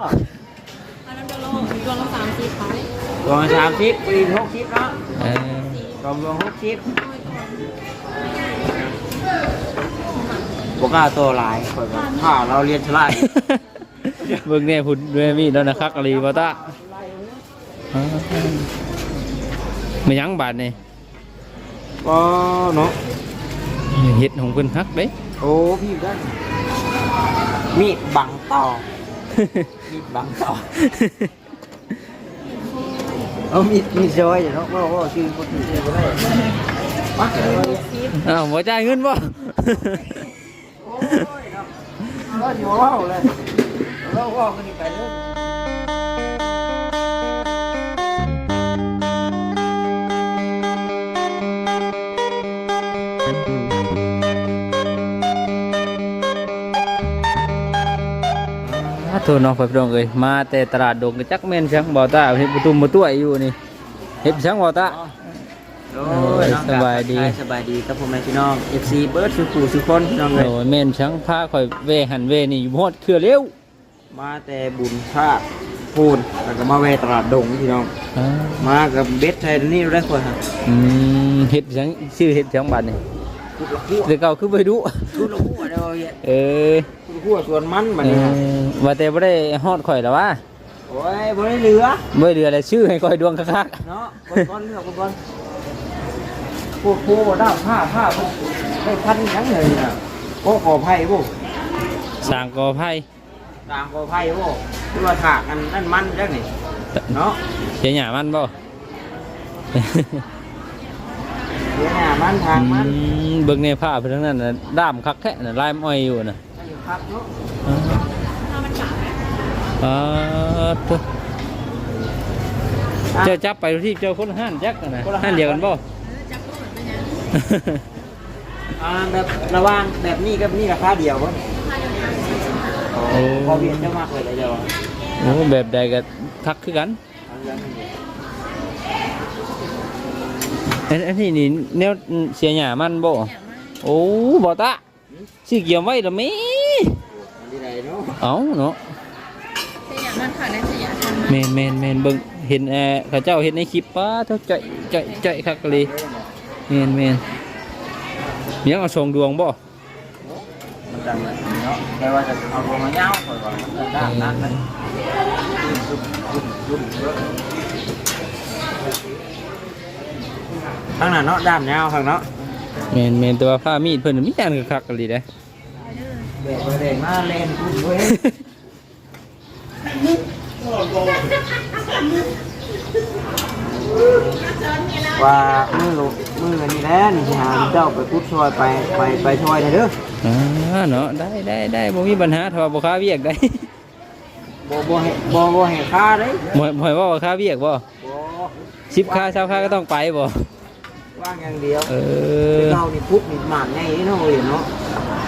อันนั้นจะลงดวงละสามสิบขายรวมสามสิบปีหกสิบเนาะเออรวมรวมหกสิบพวกกล้าตัวหลายคนว่าถ้าเราเรียนฉลาดเบิ่งแน่พุ่นด้วยมีแล้วนะครับกะลีบ่ตาอ่าไม่ยั้งบาดนี่ก็เนาะเฮ็ดของเพิ่นฮักเด้โอ้พี่ได้มีดบังต่อ มีดบังต่อเอามีดมีดซอยเนาะว่าว่าชื่อคนที่ชื่ออะไรปักเลยอ้าวบ่จ่ายเงินบ่โอ้ยเนาะเราอยู่ว่าวเลยเราว่าวกันอีกไปเลย อ่าโทษน้องไปพี่น้องเอ้ยมาแต่ตลาดดงก็จักแม่นชังบ่ตาเฮ็ดประตูมาตัวอยู่นี่เฮ็ดชังบ่ตา โอ้ยน้องสบายดี สบายดีครับผมแม่พี่น้อง FC เบิร์ดสุขูสุขคนพี่น้องเลยโอ้ยแม่นชังพาข่อยเวหันเวนี่อยู่ฮอดเครือเร็วมาแต่บุญพระพูนแล้วก็มาแวะตลาดดงพี่น้องอ่ามากับเบสไทยนี่ได้คนฮะอืมเฮ็ดชังชื่อเฮ็ดชังบาดนี่ คุดละหัวแต่เก่าคือบ่ดูคุดละหัวเด้อเหี้ยเออคุดละหัวส่วนมันบัดเอนี้ฮะอว่าแต่บ่ได้ฮอดข่อยแล้ววะโอ้ยบ่ได้เหลือบ่เหลืออะไรชื่อให้ข่อยดวงคักเนาะคนก้อนเลือกคนก้อนพวกผู้บ่ได้ผ้าผ้าพวกได้พันหยังเลยน่ะโอ้ขอไผ่บ่ๆสร้างกอไผ่ตามขอไผ่บ่หรือว่าถากอันนั่นมันจังนี่เนาะเสียหญ้ามันบ่ เดี๋ยวหน้ามันทางมันอืมเบิ่งในภาพเพิ่นทั้งนั้นน่ะด้ามคักแท้น่ะลายอ้อยอยู่น่ะอันนี้ครับเนาะอ่าตัวเจ้าจับไปที่เจ้าคนห้านจักน่ะนะห้านเดียวกันบ่ อ่าแบบระหว่างแบบนี้กับนี่ราคาเดียวบ่โอ้ พอเวียนจะมากเลยเลยเดียวโอ้แบบใดก็คักคือกัน เอาเรื่องนี้ อันอันนี้นี่แนวเสียหญ้ามันบ่โอ้บ่ตะสิเกี่ยวไว้ละแมีอันนี้ไรเนาะเอ้าเนาะเสียมันค่ะในเสียทันแม่นแม่นแม่นเบิ่งเห็นแอร์เขาเจ้าเห็นในคลิปป้าเท่าใจใจใจคักเลยแม่นแม่นมียังเอาส่งดวงบ่มันดังเลยเนาะแค่ว่าจะเอาลงมาเงาก่อนก่อนมันด้านนั้นเลยข้างหน้าเนาะด้านเงาข้างเนาะแม่นแม่นแต่ว่าผ้ามีดเพิ่นมีอันคักๆกันเลยเด้เด็กเด็กมาเล่นคุณเว้ยว่ามือลูกมือนี่แหละนี่สิหาเจ้าไปพุดช่วยไปไปไปช่วยหน่อยเด้ออ่าเนาะได้ได้ได้บ่มีปัญหาถ้าว่าบ่ค้าเวียกได้บ่บ่ให้บ่บ่ให้ค่าเด้บ่บ่ให้ว่าบ่ค้าเวียกบ่บ่ สิบค้าเช้าค้าก็ต้องไปบ่ ว่างอย่างเดียว เออเรานี่พุดนี่หมากไงเนาะเอ้ยเนาะ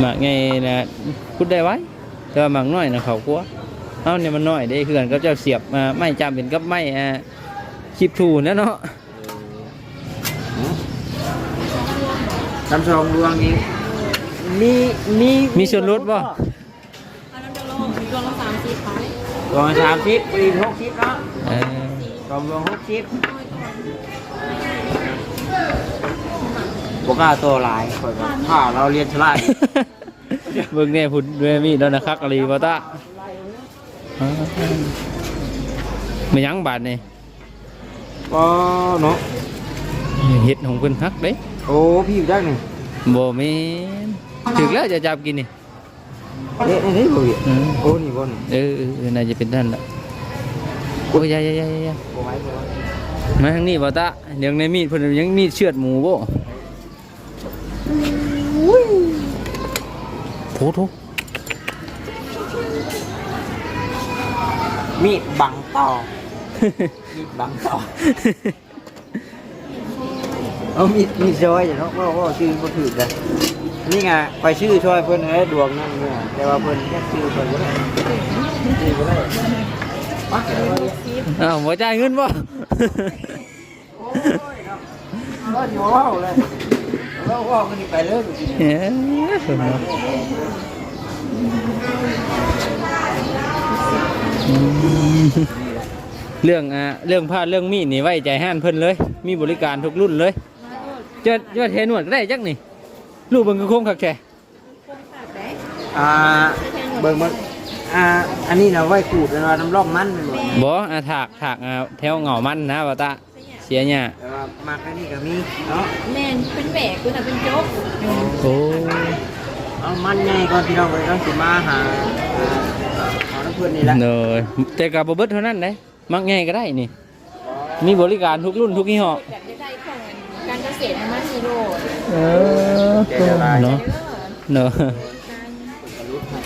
หมากไงนะพูดได้ไว้แต่ว่าหมากน้อยนะเขากลัวเอ้าเนี่ยมันน้อยเด้คือกันก็เจ้าเสียบมาไม่จำเป็นกับไม่อ่าคลิปทูนะเนาะทำซองดวงนี้มีมีมีส่วนลดบ่อันนั้นจะลงดวงละสามสิบขายดวงสามสิบปีหกสิบเนาะเออดวงดวงหกสิบ พวกกล้าตัวหลายคนว่าถ้าเราเรียนฉลาด เบิ่งแน่พุ่นด้วยมีแล้วนะครับกะลีบ่ตาอ่าไม่ยั้งบาดนี่ก็เนาะเฮ็ดของเพิ่นฮักเด้โอ้พี่อยู่ได้หนึ่งบ่แม่นถึกแล้วจะจับกินนี่เอ๊ะนี่บ่พี่อืมโอ้นี่บ่นี่เออเออเออน่าจะเป็นท่านละโอ้ยอยาอยาอยาอยาบ่ไว้บ่ไว้มาทางนี้บ่ตาเดี๋ยวในมีดเพิ่นยังมีดเชือดหมูบ่ ถโถมีดบังต่อ มีดบังต่อ เอามีดมีดซอยเนาะว่าว่าชื่อบ่ถูกเลยนี่ไงไปชื่อช่วยเพิ่นให้ดวงนั่นเนี่ยแต่ว่าเพิ่นแค่ชื่อเพิ่นบ่ได้ชื่อบ่ได้ปักเลยอ้าวบ่จ่ายเงินบ่โอ้ยครับก็อยู่ว่าวเลย แล้วว่าวกันนี่ไปเลยเอ้ยอืมเรื่องอ่าเรื่องผ้าเรื่องมีดนี่ไว้ใจห้านเพิ่นเลย มีบริการทุกรุ่นเลยเจะจะเทหนวดก็ได้จักนี่ลูกเบิ่งคือโคมคักแท้อ่าเบิ่งเบิ่งอ่าอันนี้เราไว้ขูดแล้วน้ำร่องมันไปหมดบ่อาถากถากอ่าแถวเหงามันนะว่าตาเสียเนี่ยแต่ ว่ามักอันนี้ก็มีเนาะแม่นเป็นแบกคุณน่ะเป็นโจ๊กโอ้เอามันใหญ่ก่อนพี่น้องเลยต้องสิมาหาอ่าขอน้ำเพื่อนนี่แหละเนยแต่กับบ่เบิดเท่านั้นเด้มักง่ายก็ได้นี่ มีบริการทุกรุ่นทุกยี่ห้ออยากจะได้ของการเกษตรมาซีโร่เออเนาะเนาะ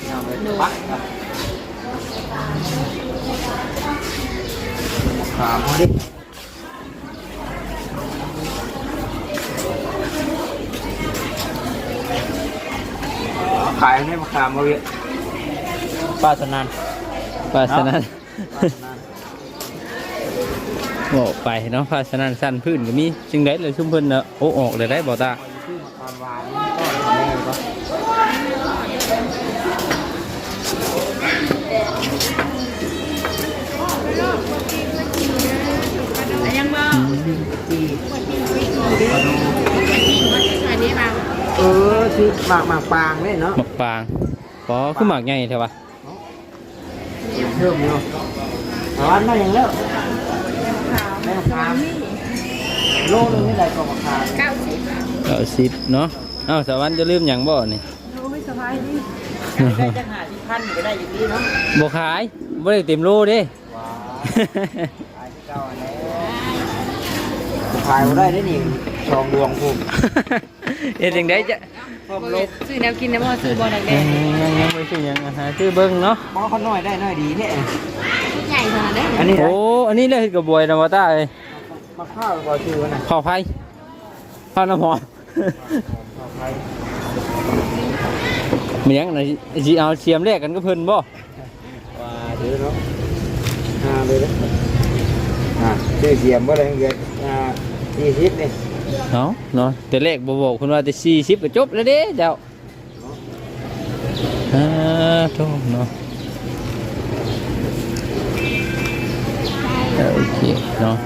พี่น้องเลยปักครับขามเอาดิ ขายให้มาขามเอาเยอะป้าสนานภาสนั้นป้าสนานบอกไปเนาะภาสนั้นสั้นพื้นก็มีจึงได้เลยชุมเพิ่นเนาะโอ้ออกเลยได้บ่ตาชื่อมาก่อนวานก็แม่ก็ยังบ่จีอันนี้มาเออ ชื่อหมากหมากปางเลยเนาะหมักปางอ๋อคือหมักใหญ่ใช่ปะเพิ่มอยู่แต่ว่านั่นยังเลิกแม่มะขามโลนึงนี่ได้ก็มะขามเก้าสิบเออสิบเนาะเอ้าสวรรค์จะลืมหยังบ่นี่โอ้ยสบายดีได้จังหาที่พันก็ได้อยู่ดีเนาะบ่ขายบ่ได้เต็มโลเด้ว้าขายเก่าอันแล้วขายมาได้ได้นี่ชองดวงภูมิเฮ็ดจังได๋จะเพิ่มลบซื้อแนวกินนะบ่ซื้อบอลแดยังงยังยังบ่ซื้อหยังอาหารซื้อเบิ่งเนาะหมอเขาน้อยได้น้อยดีเนี่ยชุดใหญ่ขนาดนั้นอันนี้โอ้อันนี้เลยเฮ็ดกับบวยนะบ่ตาเอ้ยมาข้าวก็ชื่อว่าน่ะข้าวไผ่ข้าวน้ำหอมข้าวไทยมีหยังน่ะสิเอาเสียมแลกกันกับเพิ่นบ่ว่าถือเนาะอ่าเลยนะอ่าชื่อเสียมว่าอะไรเงี้ยอ่ายี่สิบนี่ เนาะเนาะแต่แรกบ่บอกคุณว่าแต่40ก็จบแล้วเด้เจ้าอ่าโธ่เนาะโอเคเนาะ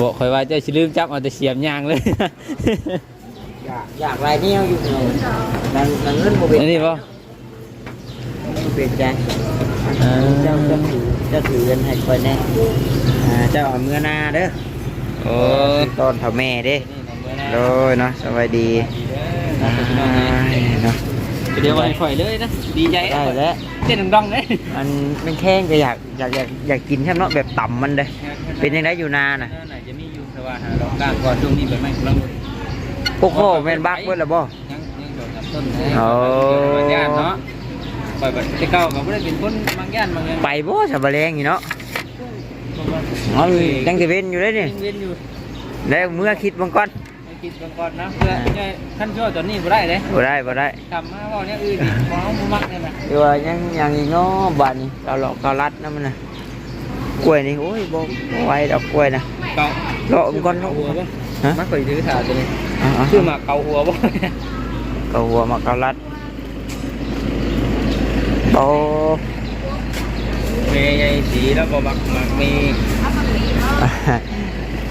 บอกคอยว่าเจ้าสิลืมจับเอาแต่เสียมยางเลยอยากอยากลายนี้อยู่เนาะนั่นนั่นเงินโมเป็นอันนี้บ่เปลี่ยนใจอ่าเจ้าเจ้าถือเจ้าถือเงินให้คอยแน่อ่าเจ้าเอาเมื่อหนาเด้อ โอ้ตอนเท่าแม่เด้โดยเนาะสวัสดีอ่าเนาะเดี๋ยวไว้ข่อยเลยนะดีใจได้แล้วเต้นดังๆเลยมันมันแข้งก็อยากอยากอยากอยากกินแค่เนาะแบบต่ำมันเลยเป็นยังไงอยู่นาน่ะไหนจะมีอยู่แต่ว่าหาเรากลางก่อนช่วงนี้แบบไม่กำลังพวกพ่อแม่นบักเบิดแล้วบ่ยังยังโดนจับต้นโอ้บางย่านเนาะปล่อยแบบที่เก่าก็ไม่ได้เป็นคนบางย่านบางย่านไปบ่สบายแรงอยู่เนาะ อ๋อยังจะเว้นอยู่เลยนี่ยังเว้นอยู่แล้วเมื่อคิดบังก่อนให้คิดก่อนนะเพื่อจะขั้นชั่วตอนนี้บ่ได้เลยบ่ได้บ่ได้ทำมาว่าเนี่ยอื่นอีกของเขาบ่มักเนี่ยนะเดี๋ยวว่ายังยังอีกเนาะบ้านนี้เราหลอกเรารัดนะมันน่ะกล้วยนี่โอ้ยบ่บ่ไหวดอกกล้วยนะเก่าเลาะมันก่อนเลาะหัวบ่ฮะมักข่อยถือถาตัวนี้อ่าชื่อหมากเกาหัวบ่ๆก็หัวมาเกาลัดโอ้ เมย์ใหญ่สีแล้วก็มักมักมี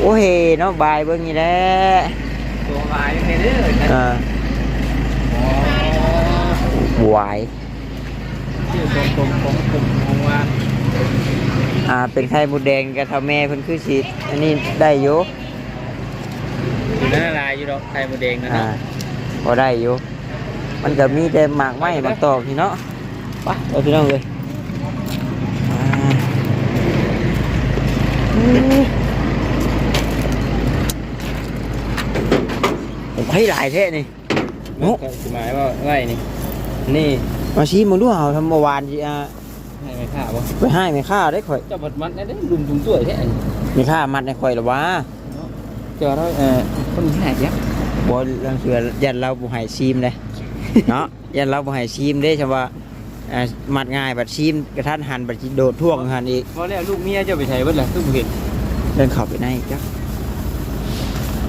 โอ้ยเนาะบายเบิ่งนี่แหละตัวลายเมย์เด้อเออวายชื่อตรงตรงตรงตรงมองว่าอ่าเป็นไข่มดแดงกับเท่าแม่เพิ่นคือสิอันนี้ได้อยู่อยู่นั่นลายอยู่ดอกไข่มดแดงนะอ่าเนาะพอได้อยู่มันก็มีแต่หมากไม้หมากตอกนี่เนาะไปเอาพี่น้องเลยอ่า ผมให้หลายแท้นี่โอ้หมายว่าไงนี่ นี่ มาชี้มึงดูเอาทำเมื่อวานสิอ่าให้ไม่ค่าบ่ไปให้ไม่ค่าได้ข่อยเจ้าบัดมัดได้ดุมถุงตัวแท้ไม่ค่ามัดในข่อยหรอวะเจ้าเราเอ่อคนที่ไหนยักบ่เรื่องเสือยันเราบ่ให้ซีมเลยเนาะยันเราบ่ให้ซีมเด้ใช่ว่า อ่ามัดง่ายบัดซีมกระทันหันบัดสิโดดท่วงหันอีกพอแล้วลูกเมียเจ้าไปใช้เบิดแล้วทุกเห็นเดินเข้าไปในจ้ะ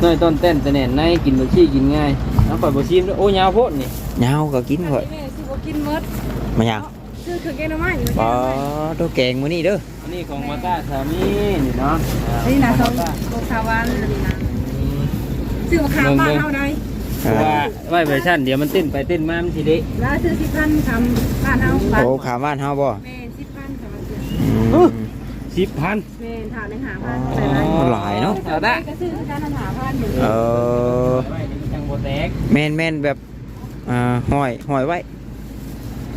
น้อยต้นเต้นแต่แน่นในกินบ่ขี้กินง่ายน้ำปล่อยบ่ชิมด้วยโอ้ยาวโพดนี่ยาวก็กินข่อยแม่สิบ่กินหมดมายังซื้อเครื่องแกงหน่อไม้อยู่ปอตัวแกงมื้อนี้เด้ออันนี้ของมาต้าสามีนี่เนาะอ่านี่นะขสอองงมาต้าโลชาวานอันนี้นะอืมซื้อมาขามบ้านเฮาได้ เพราะว่าไว้เวอร์ชันเดี๋ยวมันเต้นไปเต้นมา มันทีเด็กแล้วซื้อสิพันคำบ้านเฮาบ้านโอ้ขาบ้านเฮาบ่แม่สิพันค่ะอืมสิบพันแม่ถามในหาพันอ๋อหลายเนาะเอาได้ก็ซื้อการหาพันอยู่เออไว้เดี๋ยวมันจังโบแตกแม่นแม่นแบบอ่าห้อยห้อยไว้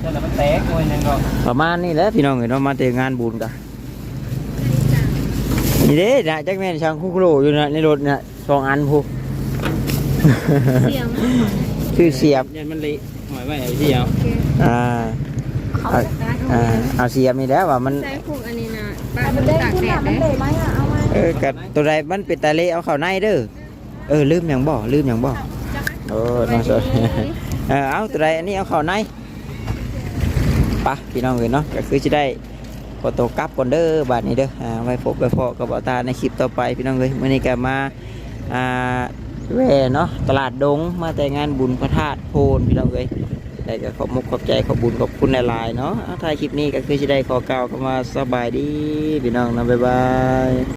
ถ้าแล้วมันแตกโอ้ยนั่นก็ประมาณนี้แหละพี่น้องเอ้ยเนาะมาแต่งานบุญกันนี่เด้นะจักแม่นช่างคุกโลอยู่นะในรถน่ะสองอันพู เสียงชื่อเสียบยันมันเละหอยไว้ไอ้ที่เอาอ่าเอาอ่าเอาเสียบนี่แหล้วว่ามัน ใส่พวกอันนี้นะบ้านมันตากแดดได้ไหมอะเอามาเออกับตัวใดมันเป็นตาเละเอาเข้าในเด้อ เออลืมหยังบ่ลืมหยังบ่โอ้น้องสดเออเอาตัวใดอันนี้เอาเข้าในไปะพี่น้องเอ้ยเนาะก็คือจะได้ขอตัวกลับก่อนเด้อบาดนี้เด้ออ่าไว้พบไว้พอกับเอาตาในคลิปต่อไปพี่น้องเอ้ยมื้อนี้ก็มาอ่า แว่เนาะตลาดดงมาแต่งานบุญพระธาตุโพนพี่น้องเอ้ยแต่ก็ขอบมุกขอบใจขอบบุญขอบคุณหลายๆเนาะเอาท้ายคลิปนี้ก็คือจะได้ขอกล่าวคำว่าสบายดีพี่น้องนะบ๊ายบาย